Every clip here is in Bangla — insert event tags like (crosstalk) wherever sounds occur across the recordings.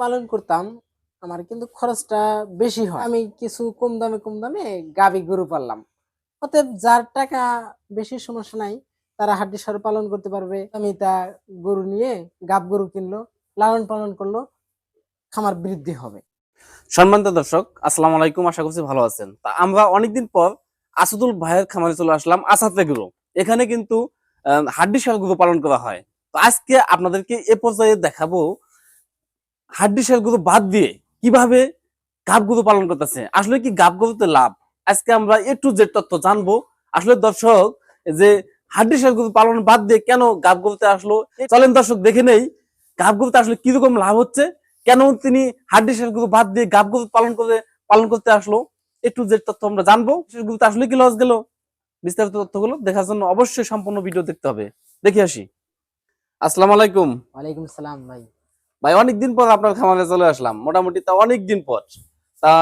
পালন করতাম, আমার কিন্তু খরচটা বেশি হয়। আমি কিছু কম দামে কম দামে গাবি গরু পাললাম। অতএব যার টাকা বেশি সমস্যা নাই, তারা হাড্ডি সার পালন করতে পারবে। আমি তা গরু নিয়ে গাব গরু কিনলো, লালন পালন করল, খামার বৃদ্ধি হবে। সম্মানিত দর্শক, আসসালামু আলাইকুম, আশা করছি ভালো আছেন। তা আমরা অনেকদিন পর আসাদুল ভাইয়ের খামারে চলে আসলাম আসাতে গুলো এখানে কিন্তু হাড্ডি গরু পালন করা হয়। তো আজকে আপনাদেরকে এ পর্যায়ে দেখাবো হাড্ডি শালগুলো বাদ দিয়ে কীভাবে গাবগুলো পালন করতেছে? আসলে কি গাবগুলোতে লাভ? আজকে আমরা একটু যে তথ্য জানব। আসলে দর্শক যে হাড্ডি শালগুলো পালন বাদ দিয়ে কেন গাবগুলোতে আসলো? চলেন দর্শক, দেখে নেই গাবগুলোতে আসলে কীরকম লাভ হচ্ছে? কেন তিনি হাড্ডি সেলগুলো বাদ দিয়ে গাবগুলো পালন করে, পালন করতে আসলো? একটু যে তথ্য আমরা জানব। সেগুলোতে আসলে কি লস গেল? বিস্তারিত তথ্যগুলো দেখার জন্য অবশ্যই সম্পূর্ণ ভিডিও দেখতে হবে। দেখে আসি। আসসালামু আলাইকুম। ওয়ালাইকুম সালাম ভাই। ভাই অনেকদিন পর আপনার খামারে চলে আসলাম। মোটামুটি তা অনেকদিন পর। তা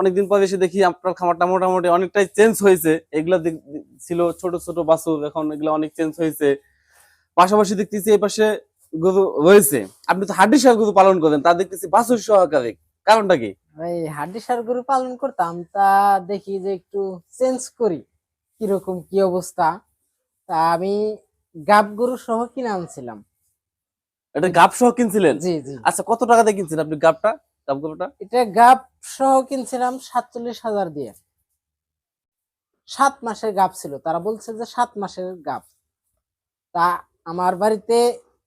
অনেকদিন পর এসে দেখি আপনার খামারটা মোটামুটি অনেকটাই চেঞ্জ হয়েছে। এগুলা ছিল ছোট ছোট বাছুর এখন এগুলা অনেক চেঞ্জ হয়েছে। পাশাপাশি দেখতেছি এই পাশে গরু রয়েছে। আপনি তো হাড্ডি সার গরু পালন করেন তা দেখতেছি বাছুর সহকারে। কারণটা কি? ভাই হাড্ডি সার গরু পালন করতাম তা দেখি যে একটু চেঞ্জ করি। কীরকম কি অবস্থা? তা আমি গাব গরু সহ কিনে আনছিলাম। এটা গাব সহ কিনছিলেন? জি জি। আচ্ছা কত টাকা দিয়ে কিনছেন আপনি গাব গরুটা এটা গাব সহ কিনছিলাম সাতচল্লিশ হাজার দিয়ে। সাত মাসের গাব ছিল। তারা বলছে যে সাত মাসের গাব তা আমার বাড়িতে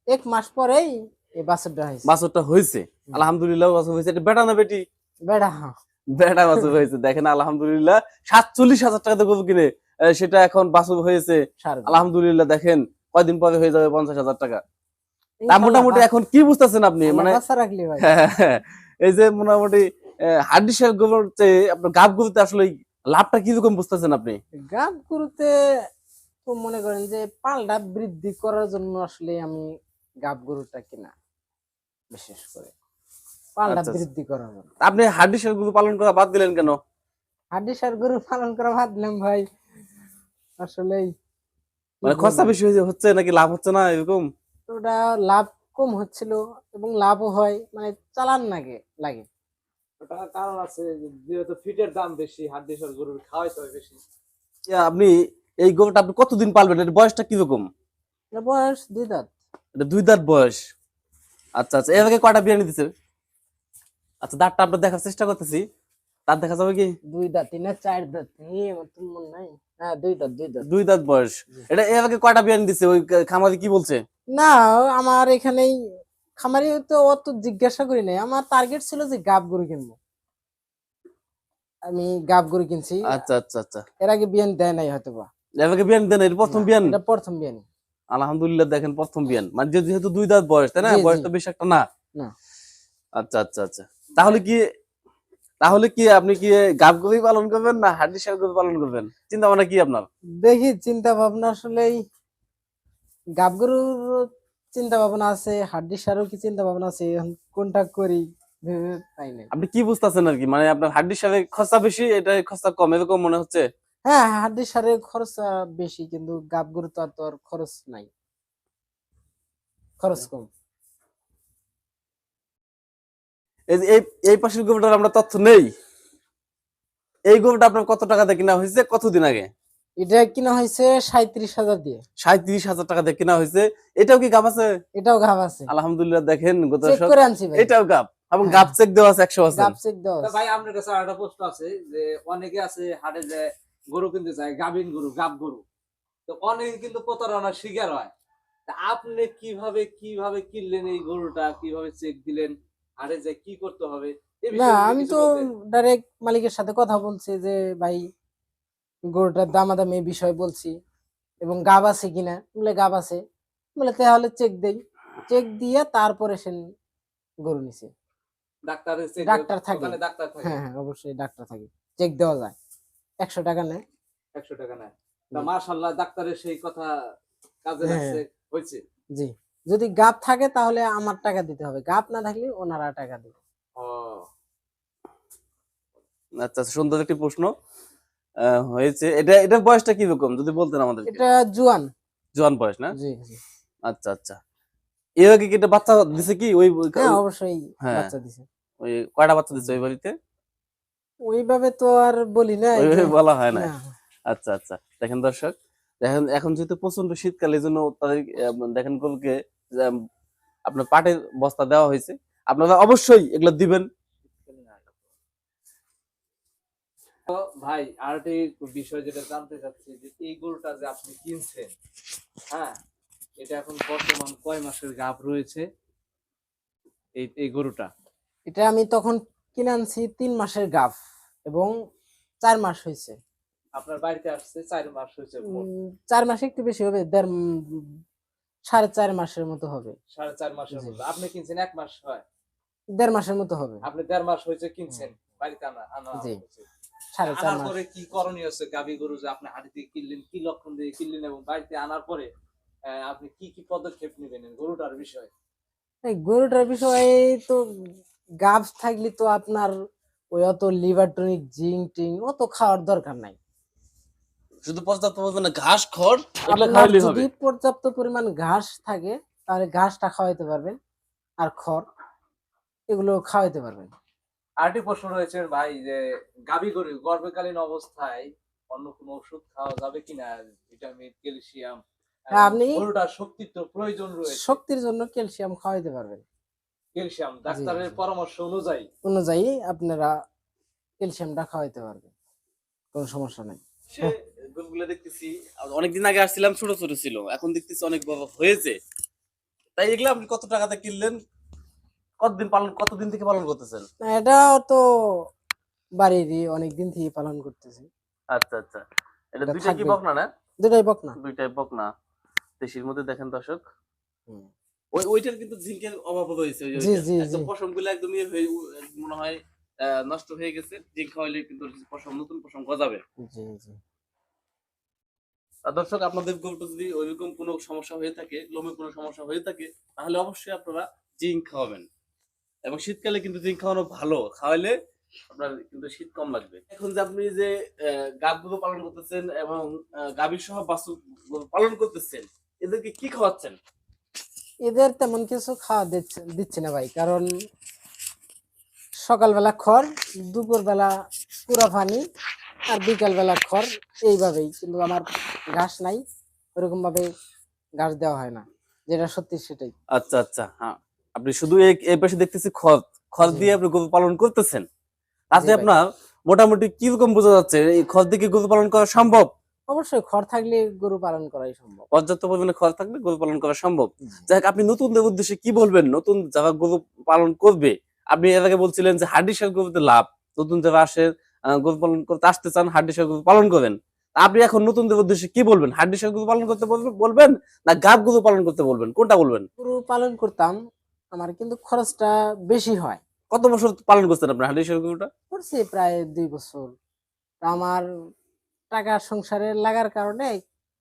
এক মাস পরেই এই বাছুরটা হয়েছে। বাছুরটা হয়েছে? আলহামদুলিল্লাহ বাছুর হয়েছে। এটা বেটা না বেটি? বেড়া হ্যাঁ। বেটা বাছুর হয়েছে। দেখেন আলহামদুলিল্লাহ সাতচল্লিশ হাজার টাকা দিয়ে গরু কিনে সেটা এখন বাছুর হয়েছে। আলহামদুলিল্লাহ দেখেন কয়দিন পরে হয়ে যাবে পঞ্চাশ হাজার টাকা। তা মোটামুটি এখন কি বুঝতেছেন আপনি? মানে ভাই। (laughs) এই যে মোটামুটি গোবর চেয়ে আপনার গাব গরুতে আসলে লাভটা কীরকম বুঝতেছেন আপনি? গাব গরুতে তো মনে করেন যে পালটা বৃদ্ধি করার জন্য আসলে আমি গাব গরুটা কিনা বিশেষ করে। পালটা আচ্ছা, আচ্ছা। বৃদ্ধি করার জন্য। আপনি গরু পালন করা বাদ দিলেন কেন? গরু পালন করা ভাবলাম ভাই। আসলেই কি মানে খরচা বেশি হচ্ছে নাকি লাভ হচ্ছে না এরকম? ওটা লাভ কম হচ্ছিল এবং লাভও হয় মানে চালান লাগে লাগে। ওটার কারণ আছে যেহেতু ফিটের দাম বেশি হাড্ডি সর গরুর খাওয়াইতে হয় বেশি। আপনি এই গরুটা আপনি কতদিন পালবেন? এর বয়সটা কীরকম? এটা বয়স দুই দাঁত। এটা দুই দাঁত বয়স। আচ্ছা আচ্ছা এর আগে কয়টা বিরিয়ানি দিচ্ছে আচ্ছা দাঁতটা আপনার দেখার চেষ্টা করতেছি। দাঁত দেখা যাবে কি? দুই দাঁত না চার দাঁত। মনে নাই। হ্যাঁ দুই দাঁত দুই দাঁত। দুই দাঁত বয়স। এটা এর আগে কয়টা বিরিয়ানি দিচ্ছে ওই খামারি কি বলছে? না আমার এখানেই খামারি তো অত জিজ্ঞাসা করি নাই। আমার টার্গেট ছিল যে গাব গরু কিনবো। আমি গাব গরু কিনছি। আচ্ছা আচ্ছা আচ্ছা। এর আগে বিয়ান দেয় নাই হয়তো বা এর আগে বিয়ান দেন এটা প্রথম বিয়ান? এটা প্রথম বিয়ান। আলহামদুলিল্লাহ দেখেন প্রথম বিয়ান। মানে যেহেতু দুই দাঁত বয়স তাই না। বয়স তো বেশি একটা না? না। আচ্ছা আচ্ছা আচ্ছা। তাহলে কি তাহলে কি আপনি কি গাব গরুই পালন করবেন না হাড্ডি সার গরু পালন করবেন? চিন্তা ভাবনা কি আপনার? দেখি চিন্তা ভাবনা আসলে গাব গরুর চিন্তা ভাবনা আছে হাড্ডি সারও কি চিন্তা ভাবনা আছে কোনটা করি ভেবে পাই নাই। আপনি কি বুঝতেছেন আর কি? মানে আপনার হাড্ডির সাথে খরচা বেশি এটা খরচা কম এরকম মনে হচ্ছে? হ্যাঁ হাড্ডি সারের খরচ বেশি কিন্তু গাব গরু তো আর তো আর খরচ নাই। খরচ কম। এই পাশের গরুটার আমরা তথ্য নেই। এই গরুটা আপনার কত টাকা দিয়ে কিনা হয়েছে? কতদিন আগে? এটা কিনা হয়েছে সাঁত্রিশ হাজার দিয়ে। সাঁত্রিশ হাজার টাকা দিয়ে কিনা হয়েছে। এটাও কি গাব আছে? এটাও গাব আছে। আলহামদুলিল্লাহ দেখেন এটাও গাব। এবং হ্যাঁ। চেক দেওয়া আছে একশো গাব পার্সেন্ট চেক দেওয়া ভাই আপনার কাছে আরেকটা প্রশ্ন আছে যে অনেকে আছে হাটে যে গরু কিনতে চায় গাভিন গরু গাব গরু। তো অনেকে কিন্তু প্রতারণার শিকার হয়। আপনি কীভাবে কীভাবে কিনলেন এই গরুটা? কীভাবে চেক দিলেন? হাটে যে কি করতে হবে? না আমি তো ডাইরেক্ট মালিকের সাথে কথা বলছি যে ভাই গরুটার দামাদামি বিষয় বলছি এবং গাব আছে কিনা বলে গাব আছে। বলে তাহলে চেক দেই। চেক দিয়ে তারপরে সে গরু নিছে। ডাক্তারের ডাক্তার থাকে। ডাক্তার থাকে। হ্যাঁ হ্যাঁ অবশ্যই ডাক্তার থাকে। চেক দেওয়া যায়। একশো টাকা নেয়। একশো টাকা নেয়। মাশাল্লাহ ডাক্তারের সেই কথা কাজে হ্যাঁ। লাগছে হয়েছে জি। যদি গাপ থাকে তাহলে আমার টাকা দিতে হবে। গাব না থাকলে ওনারা টাকা দেবে। ও। আচ্ছা সুন্দর একটি প্রশ্ন। হয়েছে। এটা এটার বয়সটা কি রকম যদি বলতেন আমাদের এটা জুয়ান। জোয়ান বয়স না? জি জি। আচ্ছা আচ্ছা। এর আগে কি এটা বাচ্চা দিছে কি? ওই হ্যাঁ অবশ্যই হ্যাঁ। বাচ্চা দিছে। ওই কয়টা বাচ্চা দিছে ওই বাড়িতে? ওইভাবে তো আর বলি না ওইভাবে বলা হয় না। আচ্ছা আচ্ছা। দেখেন দর্শক দেখেন এখন যেহেতু প্রচণ্ড শীতকাল এই জন্য তাদের দেখেন আহ, আপনার পাটের বস্তা দেওয়া হয়েছে। আপনারা অবশ্যই এগুলো দিবেন। ভাই আরেকটি বিষয় যেটা জানতে চাচ্ছি যে এই গরুটা যে আপনি কিনছেন হ্যাঁ এটা এখন বর্তমান কয় মাসের গাভ রয়েছে এই এই গরুটা? এটা আমি তখন কিনে আনছি তিন মাসের গাফ এবং চার মাস হয়েছে। আপনার বাড়িতে আসছে চার মাস হয়েছে চার মাসে একটু বেশি হবে দেড় সাড়ে চার মাসের মতো হবে। সাড়ে চার মাসের মতো। আপনি কিনছেন এক মাস হয়? দেড় মাসের মতো হবে। আপনি দেড় মাস হয়েছে কিনছেন? বাড়িতে আনা আনা জি। সাড়ে চার মাস। পরে কি করণীয় হচ্ছে গাভী গরু যে আপনি হাড়ি দিয়ে কিনলেন কি লক্ষণ দিয়ে কিনলেন এবং বাড়িতে আনার পরে আপনি কি কি পদক্ষেপ নেবেন গরুটার বিষয়ে? এই গরুটার বিষয়ে তো গাছ থাকলে তো আপনার ওই অত লিভার টনিক জিঙ্ক টিং অত খাওয়ার দরকার নাই। শুধু পর্যাপ্ত পরিমাণে ঘাস খড় এগুলো হবে। যদি পর্যাপ্ত পরিমাণ ঘাস থাকে তাহলে ঘাসটা খাওয়াইতে পারবেন আর খড় এগুলো খাওয়াইতে পারবেন। আরেকটি প্রশ্ন রয়েছে ভাই যে গাভী গরু গর্ভকালীন অবস্থায় অন্য কোনো ওষুধ খাওয়া যাবে কিনা? ভিটামিন ক্যালসিয়াম হ্যাঁ, আপনি- গরুটার শক্তির তো প্রয়োজন রয়েছে। শক্তির জন্য ক্যালসিয়াম খাওয়াইতে পারবেন। ক্যালসিয়াম ডাক্তারের পরামর্শ অনুযায়ী। অনুযায়ী আপনারা ক্যালসিয়ামটা খাওয়াইতে পারবেন। কোনো সমস্যা নেই। সে দেখতেছি। অনেকদিন আগে আসছিলাম ছোট ছোট ছিল। এখন দেখতেছি অনেক বড় হয়েছে। তাই এগুলো আপনি কত টাকাতে কিনলেন? কতদিন পালন কতদিন থেকে পালন করতেছেন? না, এটাও তো বাড়িরই অনেক দিন থেকে পালন করতেছি। আচ্ছা আচ্ছা। এটা এটা দুইটা কি। বকনা না? দুটাই বক না দুইটাই বকনা। দেশির মধ্যে দেখেন দর্শক। ওই ওইটার কিন্তু জিঙ্কের অভাব রয়েছে। একদম জি। পশমগুলো একদম ইয়ে মনে হয় নষ্ট হয়ে গেছে জিঙ্ক খাওয়াইলে কিন্তু পশম নতুন পশম গজাবে জি জি। দর্শক আপনাদের গরুটা যদি ওইরকম কোনো সমস্যা হয়ে থাকে লোমে কোনো সমস্যা হয়ে থাকে তাহলে অবশ্যই আপনারা জিঙ্ক খাওয়াবেন। এবং শীতকালে কিন্তু জিঙ্ক খাওয়ানো ভালো খাওয়াইলে আপনার কিন্তু শীত কম লাগবে। এখন যে আপনি যে গাবগুলো পালন করতেছেন এবং গাভীর সহ বাস্তু পালন করতেছেন এদেরকে কি খাওয়াচ্ছেন? এদের তেমন কিছু খাওয়া দিচ্ছে দিচ্ছি না ভাই কারণ সকালবেলা খড় দুপুরবেলা পুরা পানি আর বিকালবেলা খড়। এইভাবেই কিন্তু আমার ঘাস নাই ওরকম ভাবে ঘাস দেওয়া হয় না যেটা সত্যি সেটাই। আচ্ছা আচ্ছা হ্যাঁ। আপনি শুধু এই পাশে দেখতেছি খড়। খড় দিয়ে আপনি গরু পালন করতেছেন। তাতে আপনার মোটামুটি কীরকম বোঝা যাচ্ছে এই খড় দিয়ে গরু পালন করা সম্ভব? অবশ্যই খড় থাকলে গরু পালন করাই সম্ভব। পর্যাপ্ত পরিমাণে খড় থাকলে গরু পালন করা সম্ভব। যাই হোক, আপনি নতুনদের উদ্দেশ্যে কি বলবেন? নতুন যারা গরু পালন করবে আপনি এর আগে বলছিলেন যে হাড্ডি সার গরুতে লাভ। নতুন যারা আসে গরু পালন করতে আসতে চান হাড্ডি গরু পালন করেন। আপনি এখন নতুনদের উদ্দেশ্যে কি বলবেন? হাড্ডি সার গরু পালন করতে বলবেন- না গাব গরু পালন করতে বলবেন? কোনটা বলবেন? গরু পালন করতাম আমার কিন্তু খরচটা বেশি হয়। কত বছর পালন করছেন আপনি হাড্ডি সার গরুটা? করছি প্রায় দুই বছর। তা আমার টাকা সংসারে লাগার কারণে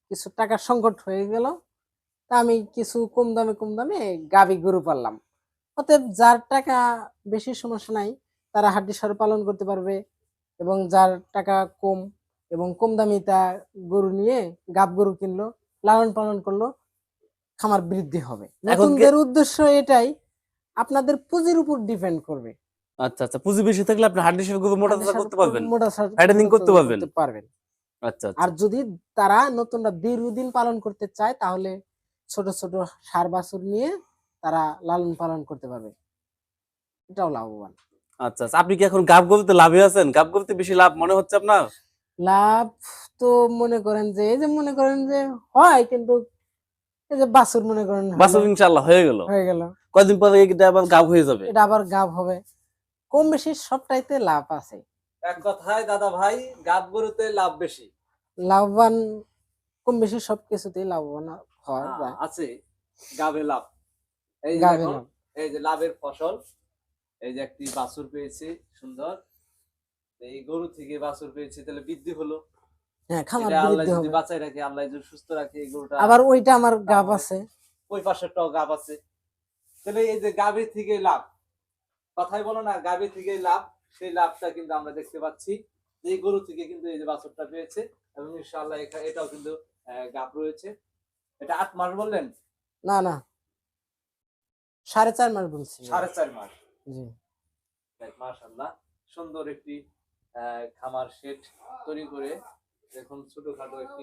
কিছু টাকার সংকট হয়ে গেল। তা আমি কিছু কম দামে কম দামে গাবি গরু পাললাম। অতএব যার টাকা বেশি সমস্যা নাই তারা হাড্ডি সার পালন করতে পারবে এবং যার টাকা কম এবং কম দামি তা গরু নিয়ে গাব গরু কিনলো লালন পালন করল খামার বৃদ্ধি হবে। নতুনদের উদ্দেশ্য এটাই আপনাদের পুঁজির উপর ডিপেন্ড করবে। আচ্ছা আচ্ছা পুঁজি বেশি থাকলে আপনি হাড্ডি সার গরু মোটা তাজা করতে পারবেন। মোটা Fattening করতে পারবেন। পারবেন। আচ্ছা আচ্ছা। আর যদি তারা নতুনরা দীর্ঘদিন পালন করতে চায় তাহলে ছোট ছোট সার বাছুর নিয়ে তারা লালন পালন করতে পারবে। এটাও লাভবান। আচ্ছা আচ্ছা। আপনি কি এখন গাব গরুতে লাভে আছেন? গাব গরুতে বেশি লাভ মনে হচ্ছে আপনার? লাভ তো মনে করেন যে এই যে মনে করেন যে হয় কিন্তু এই যে বাছুর মনে করেন হলো, বাসুর ইনশাল্লাহ হয়ে গেল। হয়ে গেল। কয়দিন পরে এটা আবার গাব হয়ে যাবে? এটা আবার গাভ হবে। কম বেশি সবটাইতে লাভ আছে। এক কথায় দাদা ভাই গাব গরুতে লাভ বেশি। লাভবান কম বেশি সবকিছুতেই লাভবান হয়। আছে। গাবে লাভ। এই যে এই যে লাভের ফসল এই যে একটি বাছুর পেয়েছি সুন্দর। এই গরু থেকে বাছুর পেয়েছি তাহলে বৃদ্ধি হলো। হ্যাঁ খামার আল্লাহ যদি বাঁচাই রাখে আল্লাহ যদি সুস্থ রাখে এই গরুটা আবার ওইটা আমার তাহলে- আছে। ওই পাশেরটাও গাব আছে। তাহলে এই যে গাভী থেকে লাভ কথাই বলো না গাভী থেকে লাভ সেই লাভটা কিন্তু আমরা দেখতে পাচ্ছি। এই গরু থেকে কিন্তু এই যে বাছরটা পেয়েছে এবং ইনশাআল্লাহ এটাও কিন্তু গাব রয়েছে। এটা আট মাস বললেন? না না। সাড়ে চার মাস বলছি সাড়ে চার মাস। জি। মাশাল্লাহ সুন্দর একটি আহ, খামার সেট তৈরি করে এখন ছোটখাটো একটি